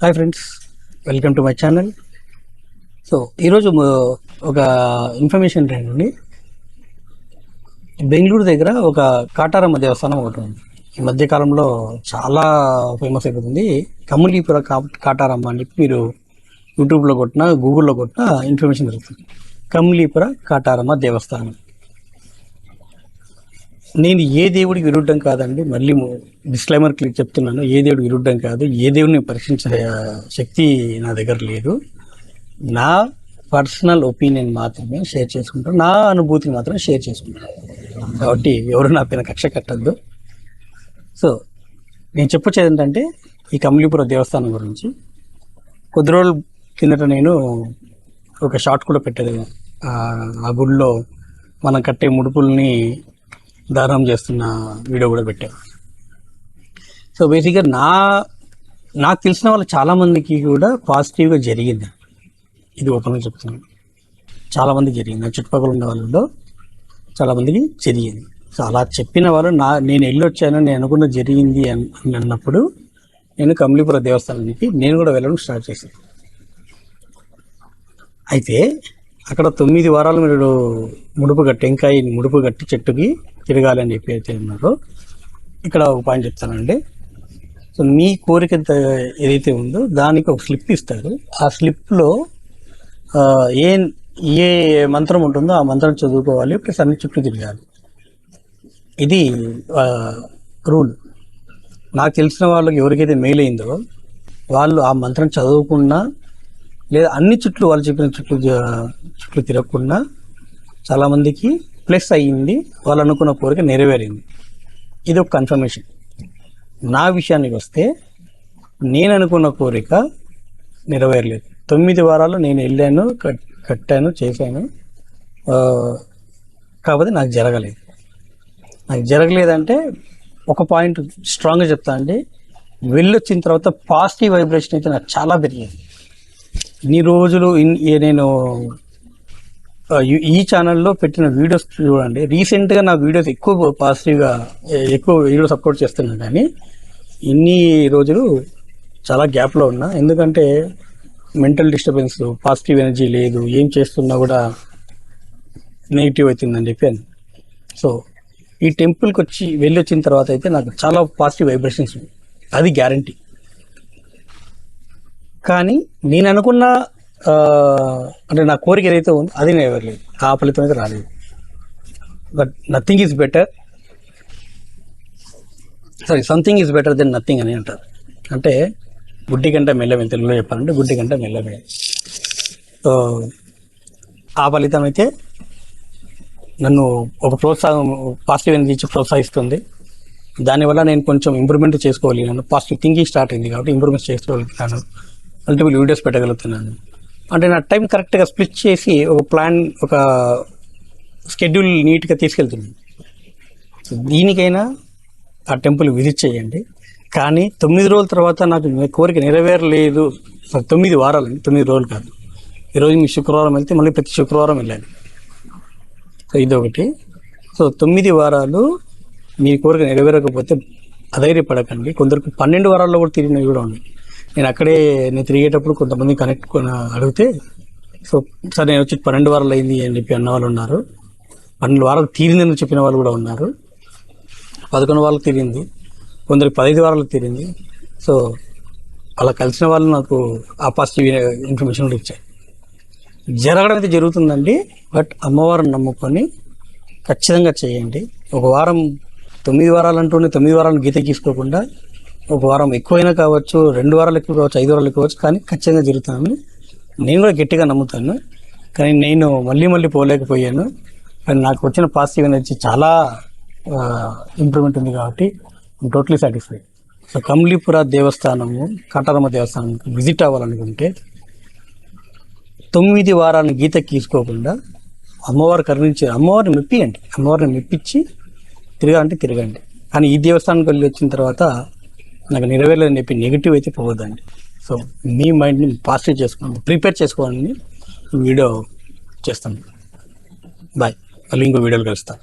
Hi friends welcome to my channel. So ఈరోజు ఒక information ఏంటండి బెంగళూరు దగ్గర ఒక కాటారమ్మ దేవస్థానం ఒకటి ఉంది. ఈ మధ్యకాలంలో చాలా ఫేమస్ అయిపోతుంది. కమ్ములీపుర కాటారమ్మ అని చెప్పి మీరు యూట్యూబ్లో కొట్టినా గూగుల్లో కొట్టినా ఇన్ఫర్మేషన్ దొరుకుతుంది. కమ్ములీపుర కాటారమ్మ దేవస్థానం. నేను ఏ దేవుడికి విరుద్ధం కాదండి మళ్ళీ డిస్క్లైమర్ క్లిక్ చెప్తున్నాను. ఏ దేవుడికి విరుద్ధం కాదు ఏ దేవుడిని పరీక్షించే శక్తి నా దగ్గర లేదు. నా పర్సనల్ ఒపీనియన్ మాత్రమే షేర్ చేసుకుంటాను నా అనుభూతిని మాత్రం షేర్ చేసుకుంటాను కాబట్టి ఎవరు నా పైన కక్ష కట్టద్దు. సో నేను చెప్పొచ్చేది ఏంటంటే ఈ కమలీపుర దేవస్థానం గురించి. కొద్ది రోజుల కిందట నేను ఒక షార్ట్ కూడా పెట్టేది ఆ ఆ గుడిలో మనం కట్టే ముడుపుల్ని దారం చేస్తున్న వీడియో కూడా పెట్టాను సో బేసిక్గా నా నాకు తెలిసిన వాళ్ళు చాలామందికి కూడా పాజిటివ్గా జరిగింది. ఇది ఓపెన్గా చెప్తున్నాను. చాలామంది జరిగింది. నా చుట్టుపక్కల ఉన్న వాళ్ళలో చాలామందికి జరిగింది. సో అలా చెప్పిన వాళ్ళు నా నేను వెళ్ళొచ్చాను నేను అనుకున్న జరిగింది అని అని అన్నప్పుడు నేను కమలీపుర దేవస్థానానికి నేను కూడా వెళ్ళడం స్టార్ట్ చేశాను. అయితే అక్కడ తొమ్మిది వారాలు మీరు ముడుపు కట్టి టెంకాయ ముడుపు కట్టి చెట్టుకి తిరగాలి అని చెప్పి అయితే ఉన్నారు. ఇక్కడ ఒక పాయింట్ చెప్తానండి. సో మీ కోరిక ఏదైతే ఉందో దానికి ఒక స్లిప్ ఇస్తారు. ఆ స్లిప్లో ఏ ఏ మంత్రం ఉంటుందో ఆ మంత్రం చదువుకోవాలి ప్లస్ అన్ని చుట్టూ తిరగాలి. ఇది రూల్. నాకు తెలిసిన వాళ్ళకి ఎవరికైతే మెయిల్ అయిందో వాళ్ళు ఆ మంత్రం చదవకుండా లేదా అన్ని చుట్లు వాళ్ళు చెప్పిన చుట్లు చుట్లు తిరగకుండా చాలామందికి ప్లస్ అయ్యింది వాళ్ళు అనుకున్న కోరిక నెరవేరింది. ఇది ఒక కన్ఫర్మేషన్ నా విషయానికి వస్తే నేను అనుకున్న కోరిక నెరవేరలేదు. తొమ్మిది వారాలు నేను వెళ్ళాను కట్టాను చేశాను. కాకపోతే నాకు జరగలేదు. నాకు జరగలేదంటే ఒక పాయింట్ స్ట్రాంగ్గా చెప్తా అండి. వెళ్ళొచ్చిన తర్వాత పాజిటివ్ వైబ్రేషన్ అయితే నాకు చాలా పెరిగింది. ఇన్ని రోజులు ఇన్- నేను ఈ- ఈ ఛానల్లో పెట్టిన వీడియోస్ చూడండి. రీసెంట్గా నా వీడియోస్ ఎక్కువ పాజిటివ్గా ఎక్కువ వీడియో సపోర్ట్ చేస్తున్నాను కానీ ఇన్ని రోజులు చాలా గ్యాప్లో ఉన్నా. ఎందుకంటే మెంటల్ డిస్టర్బెన్స్ పాజిటివ్ ఎనర్జీ లేదు ఏం చేస్తున్నా కూడా నెగిటివ్ అవుతుందని చెప్పాను సో ఈ టెంపుల్కి వచ్చి వెళ్ళి వచ్చిన తర్వాత అయితే నాకు చాలా పాజిటివ్ వైబ్రేషన్స్ ఉన్నాయి. అది గ్యారంటీ కానీ నేను అనుకున్న అంటే నా కోరిక ఏదైతే ఉందో అది నేను నెరవేరలేదు. ఆ ఫలితం అయితే రాలేదు. But nothing is better sorry something is better then nothing అని అంటారు. అంటే గుడ్డి కంటే మెల్లమే తెలుగులో చెప్పాలంటే గుడ్డి కంటే మెల్లమే సో ఆ ఫలితం అయితే నన్ను ఒక ప్రోత్సాహం పాజిటివ్ ఎనర్జీ ఇచ్చి ప్రోత్సహిస్తుంది. దానివల్ల నేను కొంచెం ఇంప్రూవ్మెంట్ చేసుకోగలిగాను. పాజిటివ్ థింకింగ్ స్టార్ట్ అయింది కాబట్టి ఇంప్రూవ్మెంట్ చేసుకోగలుగుతాను మల్టిపుల్ వీడియోస్ పెట్టగలుగుతున్నాను అంటే నా టైం కరెక్ట్గా స్ప్లిట్ చేసి ఒక ప్లాన్ ఒక షెడ్యూల్ నీట్గా తీసుకెళ్తున్నాను. సో దీనికైనా ఆ టెంపుల్ విజిట్ చేయండి. కానీ తొమ్మిది రోజుల తర్వాత నాకు కోరిక నెరవేరలేదు. తొమ్మిది వారాలు తొమ్మిది రోజులు కాదు. ఈరోజు మీ శుక్రవారం వెళ్తే మళ్ళీ ప్రతి శుక్రవారం వెళ్ళాలి. సో ఇదొకటి. సో తొమ్మిది వారాలు మీ కోరిక నెరవేరకపోతే అధైర్యపడకండి. కొందరికి పన్నెండు వారాల్లో కూడా తిరిగినవి కూడా ఉన్నాయి. నేను అక్కడే నేను తిరిగేటప్పుడు కొంతమంది కనెక్ట్ అడిగితే సో సార్ నేను వచ్చి పన్నెండు వారాలు అయింది అని చెప్పి అన్న వాళ్ళు ఉన్నారు. పన్నెండు వారాలు తీరిందని చెప్పిన వాళ్ళు కూడా ఉన్నారు. పదకొండు వారాలు తీరింది. కొందరికి పదహైదు వారాలకు తీరింది. సో అలా కలిసిన వాళ్ళు నాకు ఆ పాజిటివ్ ఇన్ఫర్మేషన్ కూడా ఇచ్చారు. జరగడం అయితే జరుగుతుందండి బట్ అమ్మవారిని నమ్ముకొని ఖచ్చితంగా చేయండి. ఒక వారం తొమ్మిది వారాలు అంటూనే తొమ్మిది వారాలు గీత గీసుకోకుండా ఒక వారం ఎక్కువైనా కావచ్చు రెండు వారాలు ఎక్కువ కావచ్చు ఐదు వారాలు ఎక్కువ కావచ్చు కానీ ఖచ్చితంగా జరుగుతుందని నేను కూడా గట్టిగా నమ్ముతాను. కానీ నేను మళ్ళీ మళ్ళీ పోలేకపోయాను. కానీ నాకు వచ్చిన పాజిటివ్ ఎనర్జీ చాలా ఇంప్రూవ్మెంట్ ఉంది కాబట్టి టోటలీ సాటిస్ఫైడ్ సో కమలీపుర దేవస్థానము కటారమ్మ దేవస్థానం విజిట్ అవ్వాలనుకుంటే తొమ్మిది వారాలను గీత గీసుకోకుండా అమ్మవారు కరుణించి అమ్మవారిని మెప్పియండి. అమ్మవారిని మెప్పించి తిరగాలంటే తిరగండి. కానీ ఈ దేవస్థానానికి వెళ్ళి వచ్చిన తర్వాత నాకు నెరవేరలేదని చెప్పి నెగిటివ్ అయితే పోవద్దండి సో మీ మైండ్ని పాజిటివ్ చేసుకోండి. ప్రిపేర్ చేసుకోవాలని వీడియో చేస్తాను. బాయ్ మళ్ళీ ఇంకో వీడియోలు కలుస్తాను.